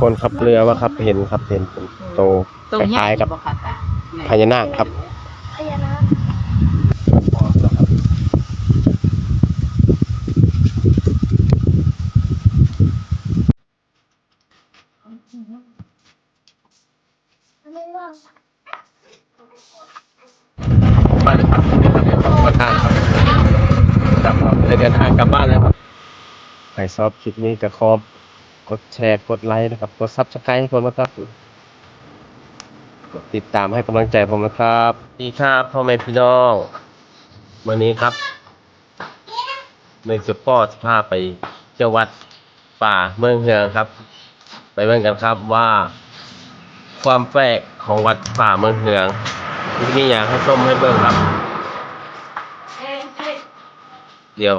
คนขับเรือว่าครับ เห็นครับเห็นเป็นโตตรงคเนี้ล้ายๆกับบ่ค่ะพญานาคครับ พญานาคไม่ว่าบ้านเลยครับนี่ครับประธานครับกลับครับเดินทางกลับบ้านแล้วครับใครชอบคลิปนี้ก็ขอบ กดแชร์ กดไลค์นะครับ กดซับสไครต์ให้ผมนะครับ กดติดตามให้กำลังใจผมนะครับดีครับพ่อแม่พี่น้อง วันนี้ครับ ในสุดพ่อจะพาไปเที่ยววัดป่าเมืองเฮืองครับ ไปเบิ่งกันครับว่า ความแปลกของวัดป่าเมืองเฮืองที่นี่อยากให้ส้มให้เบิ่งครับ เดี๋ยว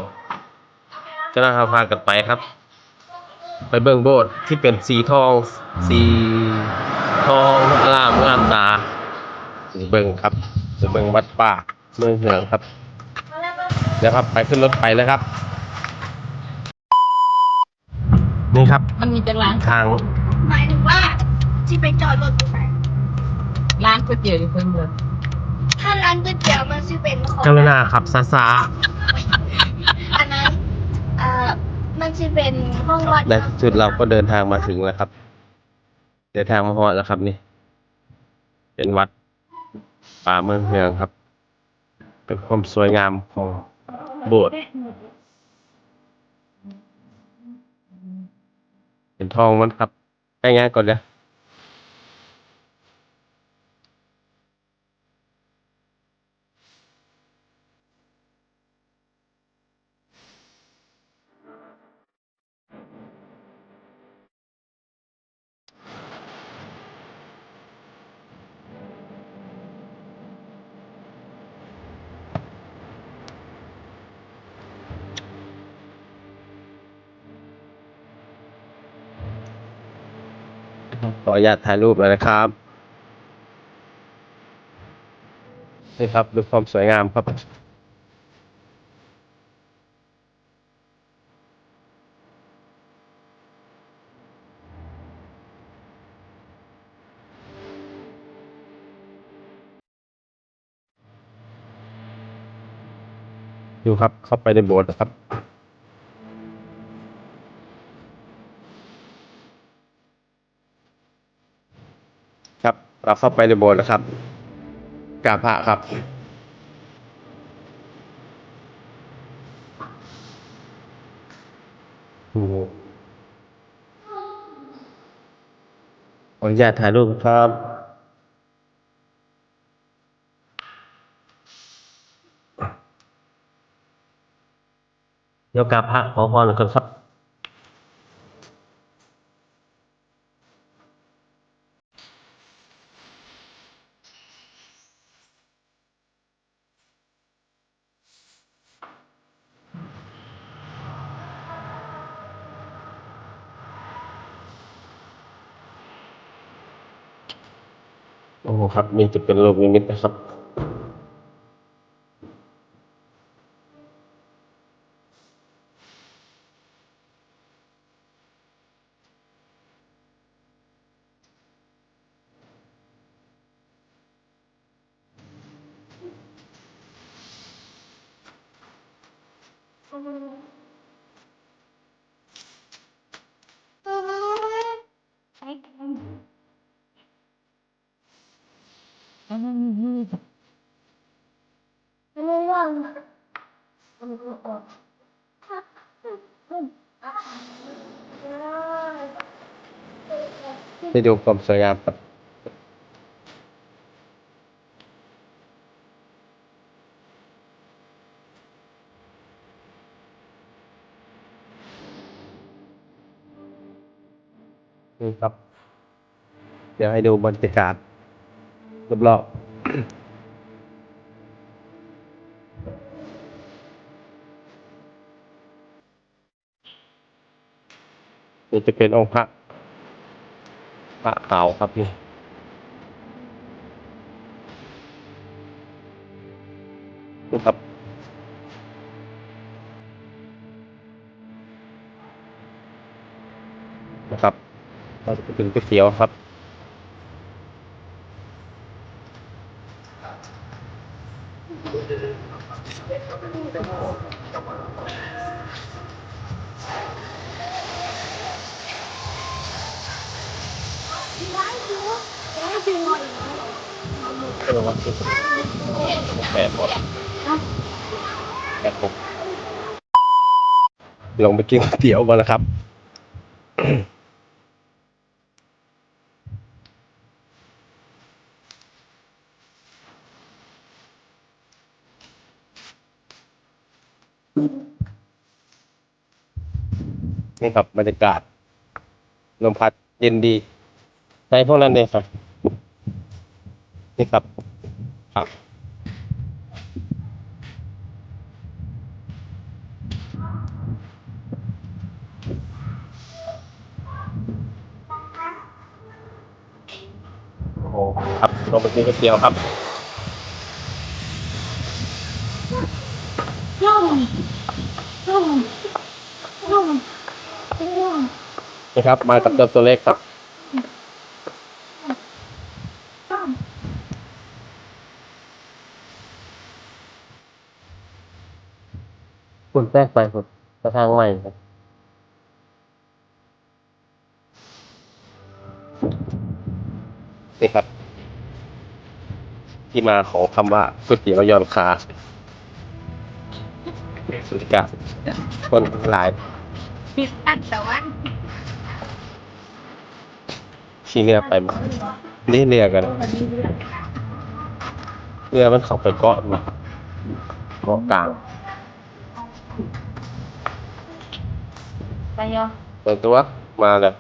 เจะน่าพากันไปครับ ไปเบิ่งโบสถ์ที่เป็นสีทอง สีทองอลามงามตาไปเบิ่งครับไปเบิ่งวัดป่าเมืองเฮืองครับเดี๋ยวครับไปขึ้นรถไปเลยครับ นี่ครับ มันมีจังร้านทางหมายถึงว่าที่ไปจอดรถตรงไหนร้านก๋วยเตี๋ยวอยู่เพิ่นเมืองถ้าร้านก๋วยเตี๋ยวมันจะเป็นของกรุณาครับซาซาอันนั้นเอ่อ มันจะเป็นห้องวัดในที่สุดเราก็เดินทางมาถึงแล้วครับ เดินทางมาพอแล้วครับนี่ เป็นวัดป่าเมืองเมืองครับ เป็นความสวยงามของโบสถ์เป็นทองมันครับใกล้งานก่อนเลย ออนุญาตถ่ายรูปเลยนะครับ นี่ครับดูความสวยงามครับ ดูครับเข้าไปในโบสถ์นะครับ เราเข้าไปในโบสถ์แล้วครับกราบพระครับ โอ้โหขออนุญาตถ่ายรูปครับเดี๋ยวกราบพระขอพรหน่อยครับ โอ้ครับ มีจุดเป็นโลกนิมิตนะครับ ได้ดูความสวยงามครับนี่ครับ เดี๋ยวให้ดูบรรยากาศรอบๆนี่จะเป็นองค์พระ พระขาครับนี่นี่ครับนะครับเราจะไปถึงก๋วยเตี๋ยวครับ เออวันที่แปดหมดแปดหกลงไปกินก๋วยเตี๋ยวก่อนนะครับ นี่ครับบรรยากาศ ลมพัดเย็นดี ในพวกนั้นเลยครับ นี่ครับครับโอ้โหครับลงไปกินก๋วยเตี๋ยวครับ นี่ครับ มากับเจ้าตัวเล็กครับ คุณแทรกไปครับกระทางใหม่ครับนี่ครับ ที่มาของคำว่าก๋วยเตี๋ยวยอนคาสุดยอดคนหลายปิดอันตะวันขี่เรือไปมานี่เรือกันเรือมันเข้าไปเกาะมาเกาะกลาง ไปยอเปิดตัวมาเลย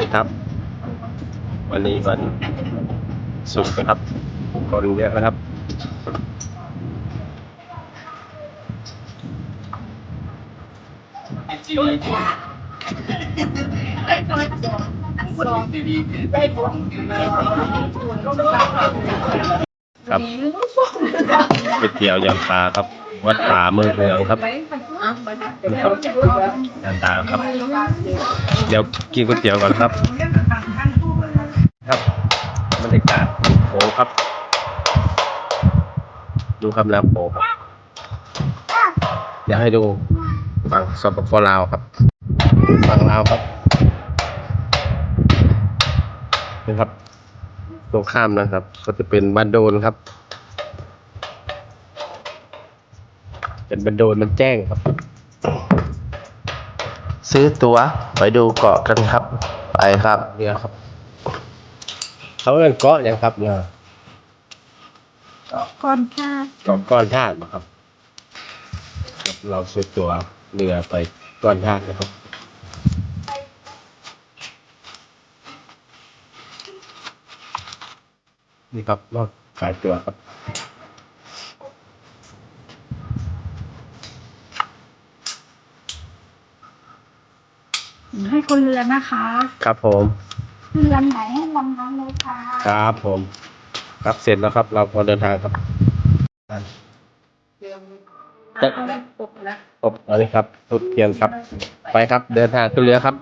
นี่ครับ วันนี้วันศุกร์นะครับ คนเยอะนะครับ ครับก๋วยเตี๋ยวยำปลาครับ วัดป่าเมืองเหนืองครับนี่ครับยันตาครับ เดี๋ยวกินก๋วยเตี๋ยวก่อนครับ ครับบรรยากาศโอ้ครับ ดูคำน้ำโขงครับอยากให้ดูฝั่งสปปลาวครับฝั่งลาวครับนี่ครับ ตรงข้ามนะครับ ก็จะเป็นบ้านโดนครับ เป็นบ้านโดนมันแจ้งครับ ซื้อตั๋วไปดูเกาะกันครับ ไปครับเรือครับ เขาเรียกเกาะยังครับเนี่ยก่อนค่ะเกาะก้อนธาตุนะครับ เราซื้อตัวเรือไปก้อนธาตุนะครับ นี่ครับรอบขายตัวครับให้คนเรือนะคะ ครับผม เรือไหนให้ลำนั้นเลยค่ะครับผม ครับเสร็จแล้วครับ เราพอเดินทางครับจะปกแล้วอบอันนี้ครับทุดเทียนครับ ไปครับ เดินทางขึ้นเรือครับ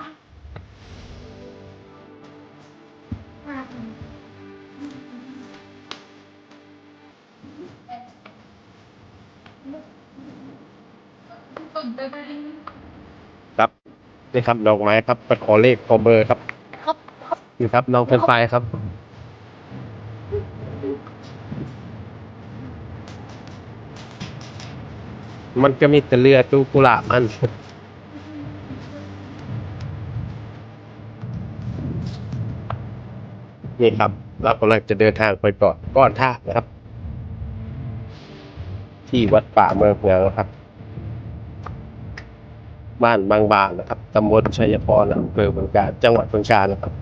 ครับนี่ครับดอกไม้ครับไปขอเลขขอเบอร์ครับครับนี่ครับน้องเป็นไฟครับ มันก็มีแต่เรือตู้กุหลาบมันนี่ครับเรากำลังจะเดินทางไปเกาะก้อนท่านะครับ ที่วัดป่าเมืองเมืองครับ บ้านบางบานนะครับตำบลชัยพรอำเภอเมืองกาฬจังหวัดเมืองกาฬนะครับ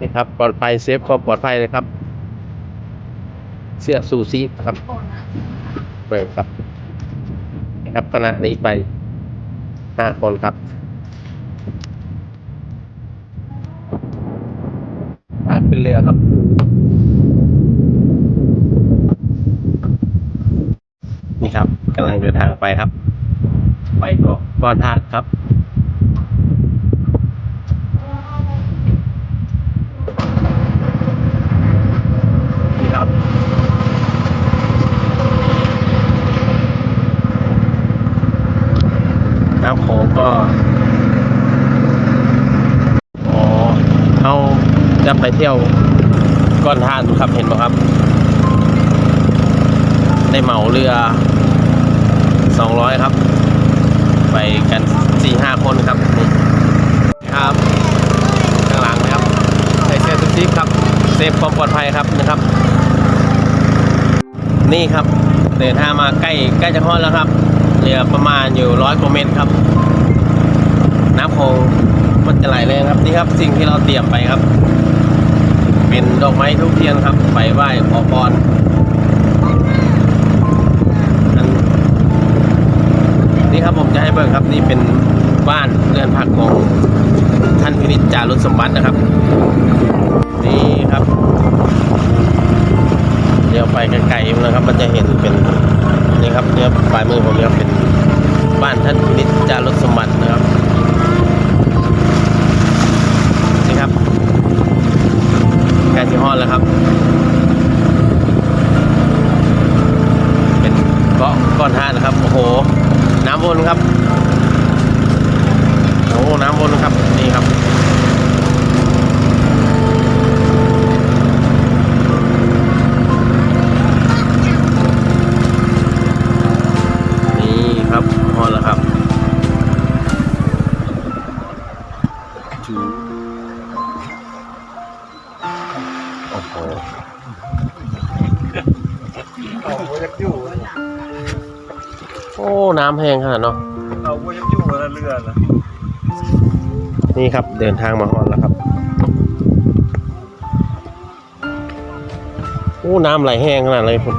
นี่ครับปลอดภัยเซฟความปลอดภัยเลยครับ เสื้อสูซีครับเปิดครับนะครับคณะนี้ไปห้าคนครับ ไปครับ ไปเกาะก้อนธาตุครับ นี่ครับน้ำโขงก็อ๋อเอาจะไปเที่ยวก้อนทานครับเห็นไหมครับได้เหมาเรือ 200 ครับ ไปกันสี่ห้าคนครับนี่ครับข้างหลังนะครับใส่เสื้อทุกทีครับเซฟความปลอดภัยครับนะครับ นี่ครับเดินทางมาใกล้ใกล้จะฮอดแล้วครับเรือประมาณอยู่ร้อยกว่าเมตรครับ น้ำโขงมันจะไหลแรงครับนี่ครับสิ่งที่เราเตรียมไปครับ เป็นดอกไม้ทุกเทียนครับไปไหว้ขอพร ครับผมจะให้เบิ่งครับนี่เป็นบ้านเรือนพักของท่านพินิจจารุสมบัตินะครับ นี่ครับเดี๋ยวไปไกลๆนะครับ มันจะเห็นเป็นนี่ครับเนี่ยปลายมือผมเนี่ยเป็นบ้านท่านพินิจจารุสมบัตินะครับนี่ครับใกล้ที่ฮอดแล้วครับเป็นเกาะก้อนท่านะครับโอ้โห น้ำวนครับโอ้น้ำวนครับนี่ครับ น้ำแห้งขนาดเนาะเอาโว้ยักอยู่แล้วเรือนะนี่ครับเดินทางมาฮอดแล้วครับโอ้น้ำไหลแห้งขนาดเลยคุณ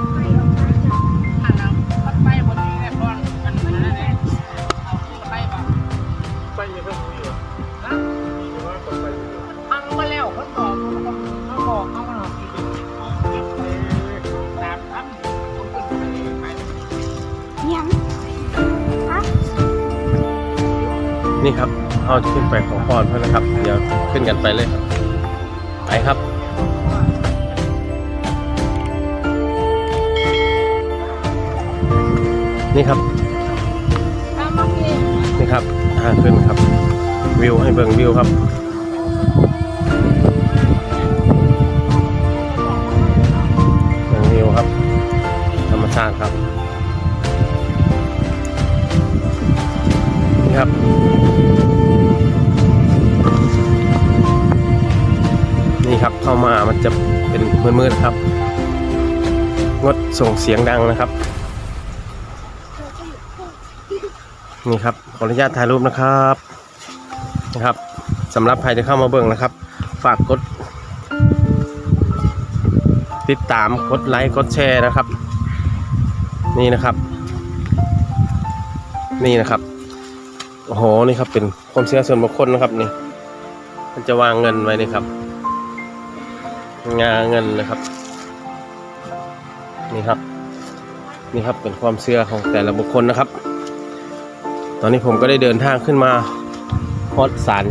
นี่ครับเอาขึ้นไปขอพรเพื่อนนะครับ เดี๋ยวขึ้นกันไปเลยครับ ไปครับนี่ครับ นี่ครับทางขึ้นครับ วิวให้เบิ่งวิวครับ เบิ่งวิวครับ ธรรมชาติครับ ครับ นี่ครับเข้ามามันจะเป็นมืดๆครับ งดส่งเสียงดังนะครับ นี่ครับขออนุญาตถ่ายรูปนะครับนะครับสำหรับใครที่เข้ามาเบิ่งนะครับ ฝากกด ติดตามกดไลค์กดแชร์นะครับ นี่นะครับ นี่นะครับ โอ้โหนี่ครับเป็นความเชื่อส่วนบุคคลนะครับนี่ มันจะวางเงินไว้นี่ครับ งาเงินนะครับ นี่ครับ นี่ครับเป็นความเชื่อของแต่ละบุคคลนะครับ ตอนนี้ผมก็ได้เดินทางขึ้นมาฮอดสาร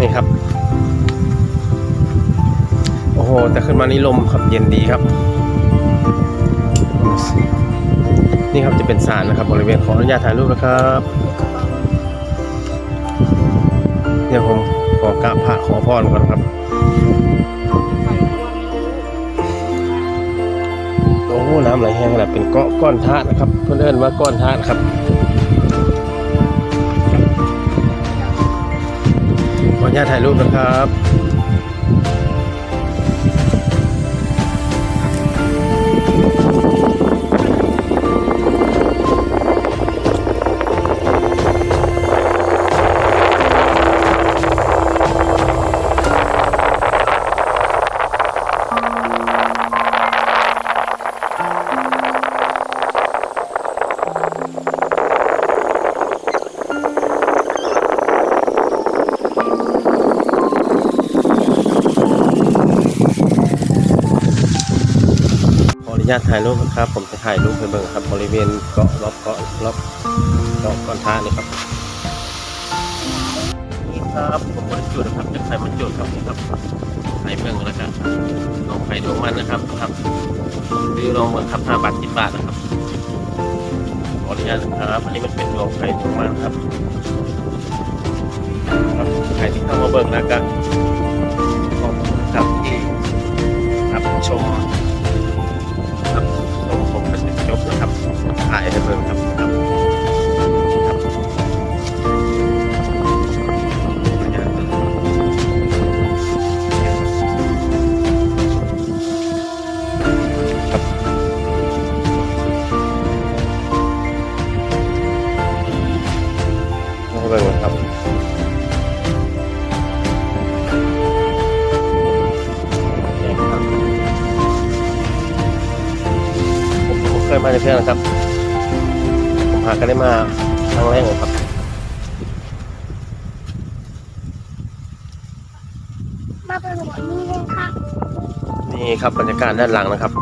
นี่ครับ โอ้โหแต่ขึ้นมานี่ลมครับเย็นดีครับ นี่ครับจะเป็นสารนะครับบริเวณขออนุญาตถ่ายรูปนะครับเดี๋ยวผมขอกราบพระขอพรก่อนครับ โอ้น้ำไหลแห้งขนาดเป็นเกาะก้อนธาตุนะครับ เพื่อนเอิ้นว่าก้อนธาตุครับขออนุญาตถ่ายรูปนะครับ ญาตถ่ายรูปนะครับ ผมจะถ่ายรูปให้เบิ่งครับ บริเวณเกาะรอบเกาะรอบเกาะก้อนท่านี่ครับนี่ครับผมบริจุดนะครับจะใครมันจุดครับนี่ครับถ่ายเบิ่งแล้วกันลองไปดวงมันนะครับครับซื้อลองเบิ่งครับ5บาท10บาทนะครับขออนุญาตนะครับอันนี้มันเป็นดวงไฟดวงมันครับครับใครที่เข้ามาเบิ่งแล้วก็ขอบคุณครับที่รับชม นกนะครับถ่ายให้เบิ่งครับ ผมผมเคยมาในเพื่อนนะครับ ผมหากันได้มาครั้งแรกเลยครับมาเป็นหัวนี่เลยค่ะนี่ครับบรรยากาศด้านหลังนะครับ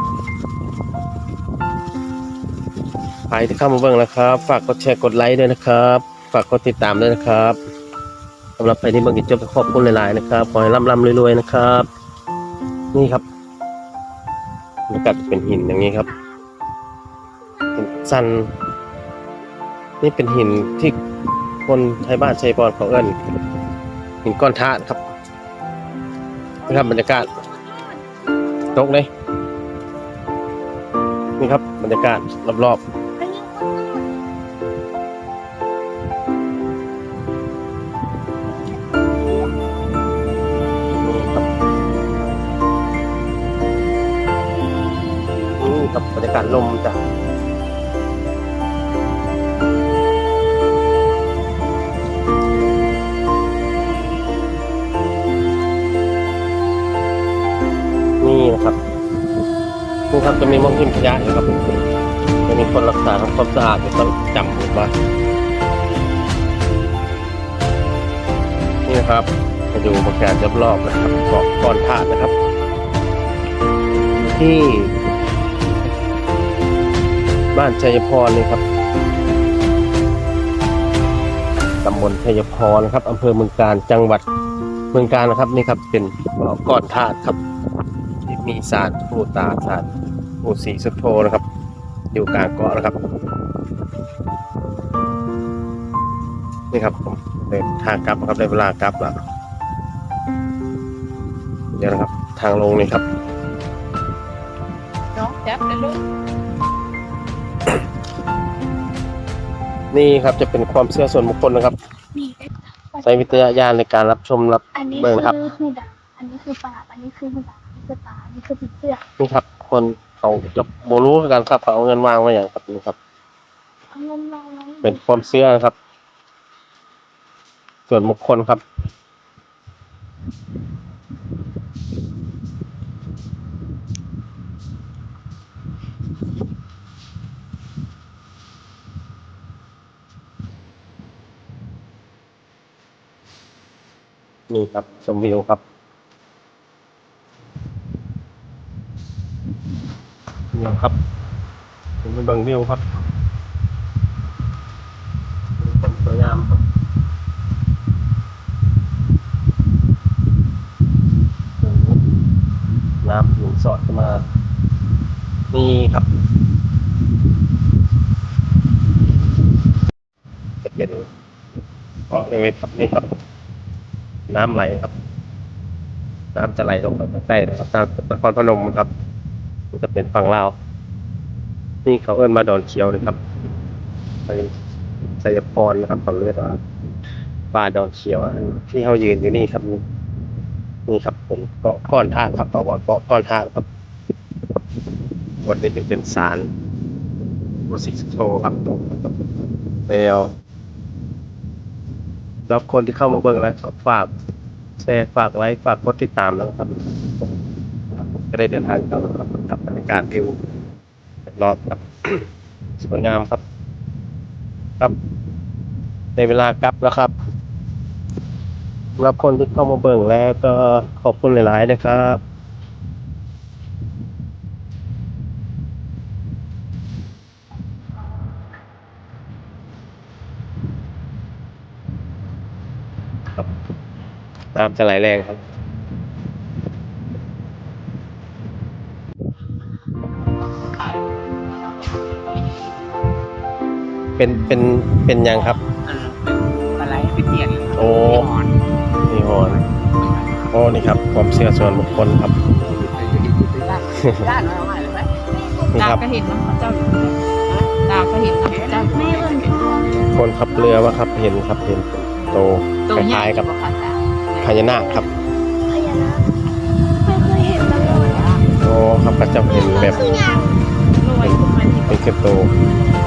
ใครที่เข้ามาเบิ่งนะครับ ฝากกดแชร์กดไลค์ด้วยนะครับ ฝากกดติดตามด้วยนะครับสำหรับใครที่เบิ่งกิจบขอบคุณหลายๆนะครับขอให้ร่ำร่ำรวยๆนะครับ นี่ครับบรรยากาศเป็นหินอย่างนี้ครับ เป็นสัน นี่เป็นหินที่คนไทยบ้านชัยพรเขาเอิ้นหินก้อนทาดครับนะครับบรรยากาศตกเลย นี่ครับบรรยากาศรอบอันนี้ก็ๆนี่ครับนี่ครับบรรยากาศลมจ้ะ นะครับนี่ครับจะมีมองหินขยะอยู่ครับจะมีคนรักษาทำความสะอาดอยู่ต้องจำผมว่านี่นะครับไปดูบรรยากาศรอบๆนะครับเกาะก้อนธาตุนะครับ ที่บ้านชัยพรนี่ครับตำบลชัยพรนะครับอำเภอเมืองการจังหวัดเมืองการนะครับนี่ครับเป็นก้อนธาตุครับ ที่มีสารปูตาสารปูสีสุโธนะครับ อยู่กลางเกาะนะครับ นี่ครับผมเดินทางกลับนะครับได้เวลากลับแล้วเดี๋ยวนะครับ ทางลงนี่ครับน้องจับเลยลูกนี่ครับจะเป็นความเชื่อส่วนบุคคลนะครับมีใช้วิจารณญาณในการรับชมรับอันนี้เบิ่งคือนะครับหืดอะอันนี้คือปลาอันนี้คือหืดอ่ะอันนี้คือตาอันนี้คือผีเสื้อนี่ครับ คนเขาจะโบรู้กันครับเขาเอาเงินวางไว้อย่างครับนี่ครับ เอาเงินมาไว้เป็นความเชื่อนะครับ ส่วนบุคคลครับนี่ครับชมวิวครับ วิวครับผมไปเบิ่งวิวครับผมสวยงามครับน้ำหนุนสอดเข้ามานี่ครับจะเป็นเกาะเลยครับนี่ครับ น้ำไหลครับ น้ำจะไหลลงมาใต้ครับตามนครพนมครับมัน จะเป็นฝั่งลาว นี่เขาเอิ้นมาดอนเขียวเลยครับไปชัยพรนะครับเขาเรียกว่าป่าดอนเขียวที่เขายืนอยู่นี่ครับนี่ครับเป็นเกาะก้อนทางครับเขาบอกเกาะก้อนทางครับบนนี้เป็นสารบสิสโทครับแล้วแล้วคนที่เข้ามาเบิ่งแล้วฝากแชร์ฝากไลค์ฝากกดติดตามแล้วครับ ก็ได้เดินทางกลับครับ การวิวรอบครับสวยงามครับ ครับในเวลากลับแล้วครับรับคนที่เข้ามาเบิ่งแล้วก็ขอบคุณหลาย ๆ นะครับตามจะไหลแรงครับ เป็นเป็นเป็นยังครับอะไรเป็นเกียรติโอ้นี่หอนโอ้นี่ครับ ความเชื่อส่วนบุคคลครับ ด้านเราอะไรไหมนี่ดาควรับ ก็เห็นเนาะเจ้าอยู่ดาวก็เห็นเนาะเจ้าแม่เบิ่งคนขับเรือว่าครับเห็นครับเห็นโตตัวคใหญ่ล้ายๆกับบ่คะตาพญานาคครับพญานาคไม่เคยเห็นมาก่อนอะโอ้ครับก็จะเห็นแบบคืองามรวยขึ้นมาที่เป็นคือโตโดนพวกเป็นชั่วโม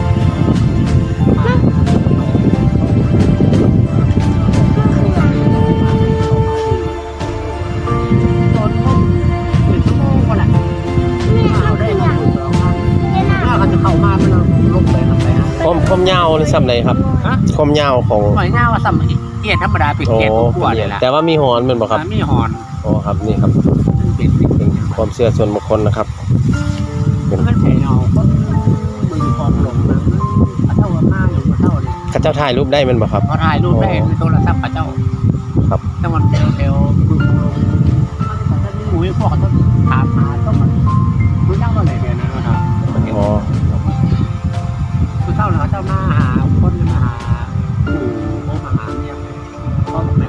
คืออยัย่างงพญานาถ้าคเขาจะเข้ามามันลงไปทำไปฮะคมคมยาวหรือซ้ำใดครับฮะคมยาวของหน่อยหน้าว่าสัมเกียรติธรรมดาเป็นโอ้เกียรติขวดเลยล่ะแต่ว่ามีหอนเป็นบ่ครับมีหอนโอ้ครับนี่ครับเป็นเป็นเป็นความเชื่อส่วนบุคคลนะครับ เจ้าเลยข้าเจ้าถ่ายรูปได้แมันบ่ครับ เขาถ่ายรูปได้ในโทรศัพท์พระเจ้าครับ แต่มันเร็วๆคือหมูพวกเขาต้องถามหาต้องมันรู้จักว่าไหนเดียวนะครับอ๋อคือเจ้าเหรอเจ้ามาหาคนมาหาปู่เขามาหาเมียเขาบอกแม่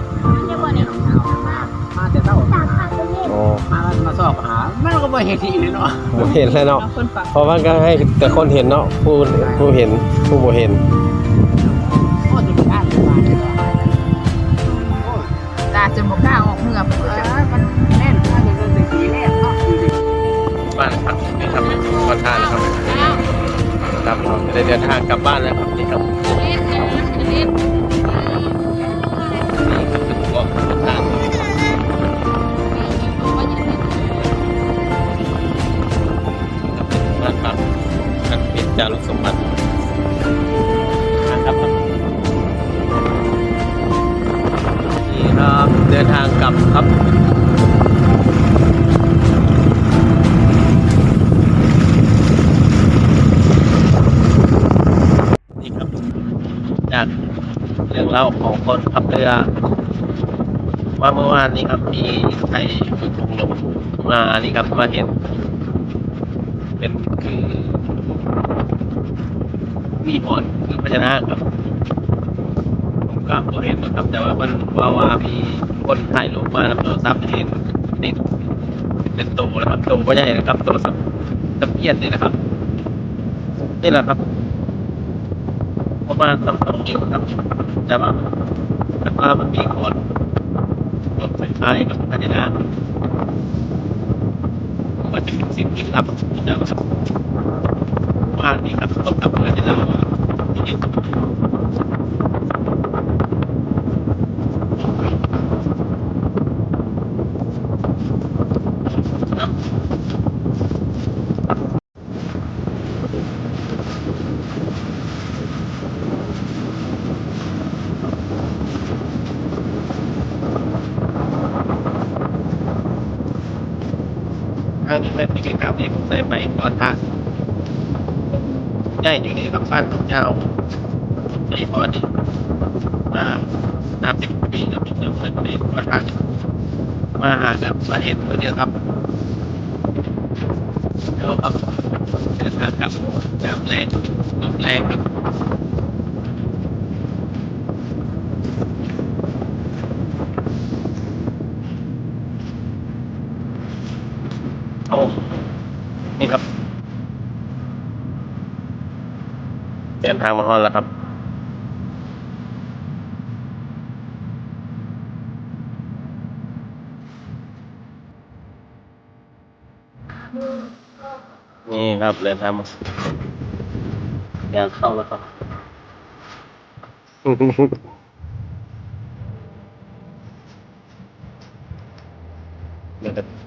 เนี่ยน้องเท้ามามาแต่เจ้าตามพาไปเล่นอ๋อมามาสอบหาแม่ก็ไม่เห็นอีกเลยเนาะบ่เห็นแล้วเนาะเนาะ คนฝาก เพราะว่าก็ให้แต่คนเห็นเนาะผู้ผู้เห็นผู้บ่เห็น จะเดินทางกลับบ้านแล้วครับ คนขับเรือว่าเมื่อวานนี้ครับมีใครหนุ่มมานี่ครับมาเห็น เป็นคือมีหอนคือพญานาครับผมก็บ่เห็นหรอกครับ แต่ว่ามันว่าว่ามีคนถ่ายรูปมาแล้วโทรศัพท์เห็นติดเป็นโตนะครับโตก็ใหญ่นะครับโตสับตะเพียนนี่นะครับนี่แหละครับประมาณสองสองนิ้วครับแต่ว่า แต่ว่ามันมีคนรถไฟฟ้ากับพญานาคมันเป็นสิ่งที่ลับนะครับว่านี่ครับต้องทำเพื่อที่เราที่นี่ถ้าเป็นกิจกรรมที่ผมได้ไปตอนท่าใหญ่อยู่ในลำ บ้านของเจ้าในพอดมานับสิบปีแล้วมีเรื่องเในพอท่ามาหาแบบมาเห็นตัวเดียวครับเดี๋ยวครับเดินทางกลับแบบแรงลมแรงครับ โอ้ นี่ครับ เดิน ทางมาฮอนแล้วครับนี่ครับเดินทางมาอยางเข้าแล้วครับ เดี๋ยว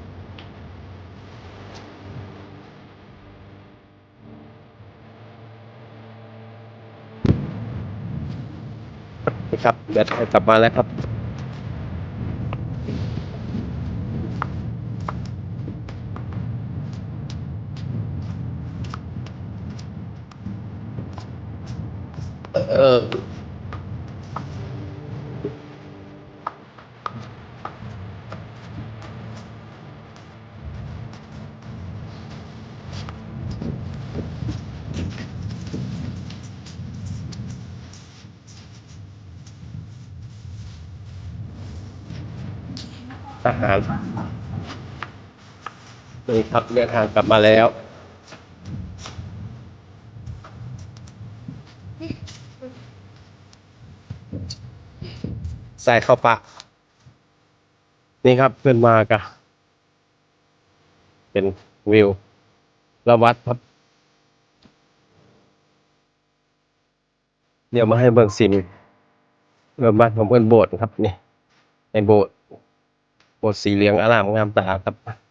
นี่ครับแบตกลับมาแล้วครับ นี่ครับเดินทางกลับมาแล้ว ใส่เข้าปานี่ครับเพื่อนมากะเป็นวิวละวัดครับ เดี๋ยวมาให้เบิ่งสินเริ่มบ้านของเพื่อนโบสถ์ครับนี่ในโบสถ์โบสถ์สีเหลืองอร่ามงามตาครับ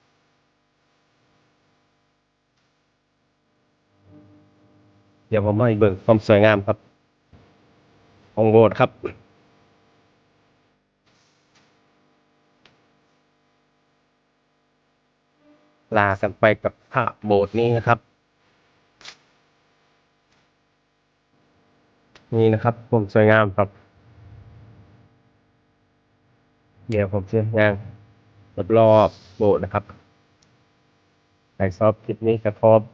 ดี๋ยวผมให้เบิ่งความสวยงามครับ ของโบสถ์ครับ ลากันไปกับภาพโบสถ์นี้นะครับ นี่นะครับผมสวยงามครับ เดี๋ยวผมจะย่างรอบๆโบสถ์นะครับใครชอบคลิปนี้ก็ขอก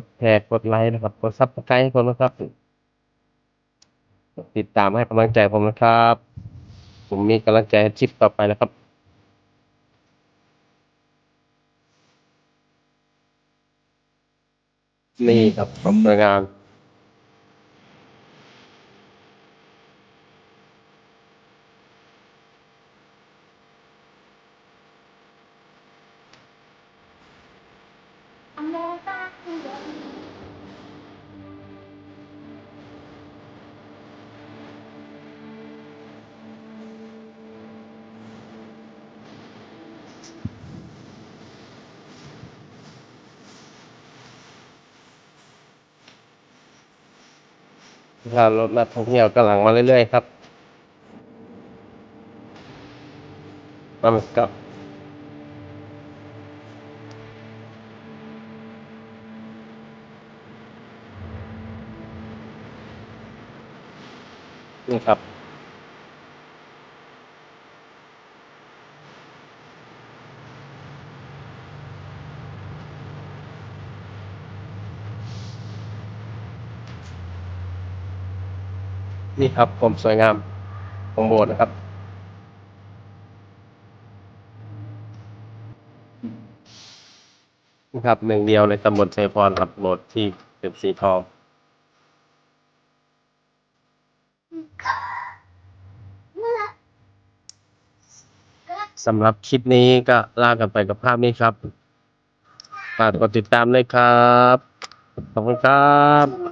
ดแชร์กดไลค์นะครับ กดซับสไครต์ให้ผมนะครับ ติดตามให้กำลังใจผมนะครับ ผมมีกำลังใจให้คลิปต่อไปนะครับนี่ครับผมสวยงา มถ้ารถนักท่องเที่ยวกำลังมาเรื่อยๆครับมาครับนี่ครับ ครับผมสวยงามของโบสถ์นะครับนะครับหนึ่งเดียวในตำบลชัยพรครับโบสถ์ที่เป็นสีทองสำหรับคลิปนี้ก็ลากันไปกับภาพนี้ครับฝากกดติดตามด้วยครับ ขอบคุณครับ